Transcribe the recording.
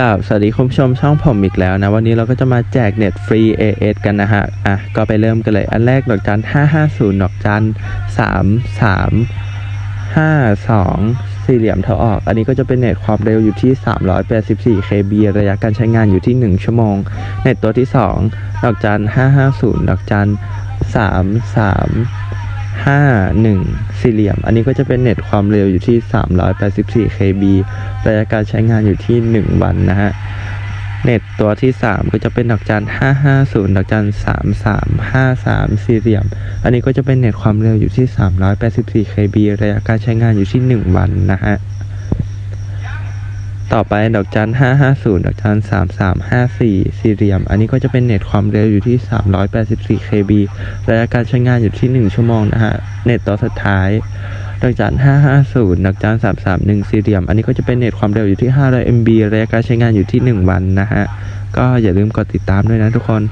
กับสวัสดีคุณผู้ชมช่องผมอีกแล้วนะ วันนี้เราก็จะมาแจกเน็ตฟรี AS กันนะฮะ อะ ก็ไปเริ่มกันเลย อันแรกดอกจัน 550 ดอกจัน 33 52 สี่เหลี่ยมเท่าออก อันนี้ก็จะเป็นเน็ตความเร็วอยู่ที่ 384 KB ระยะการใช้งานอยู่ที่ 1 ชั่วโมง เน็ตตัวที่ 2 ดอกจัน 550 ดอกจัน 33 51 สี่เหลี่ยม อันนี้ก็จะเป็นเน็ตความเร็วอยู่ที่ 384 KB ระยะการใช้งานอยู่ที่ 1 วันนะฮะ เน็ตตัวที่ 3 ก็จะเป็นดอกจัน 550 ดอกจัน 3353 สี่เหลี่ยม อันนี้ก็จะเป็นเน็ตความเร็วอยู่ที่ 384 KB ระยะการใช้งานอยู่ที่ 1 วันนะฮะ ต่อไปดอกจัน 550 ดอกจัน 3354 สี่เหลี่ยม อันนี้ก็จะเป็นเน็ตความเร็วอยู่ที่ 384 KB ระยะการใช้งานอยู่ที่ 1 ชั่วโมงนะฮะ เน็ตตัวสุดท้าย ดอกจัน 550 ดอกจัน 331 สี่เหลี่ยม อันนี้ก็จะเป็นเน็ตความเร็วอยู่ที่ 500 MB ระยะการใช้งานอยู่ที่ 1 วันนะฮะ ก็อย่าลืมกดติดตามด้วยนะทุกคน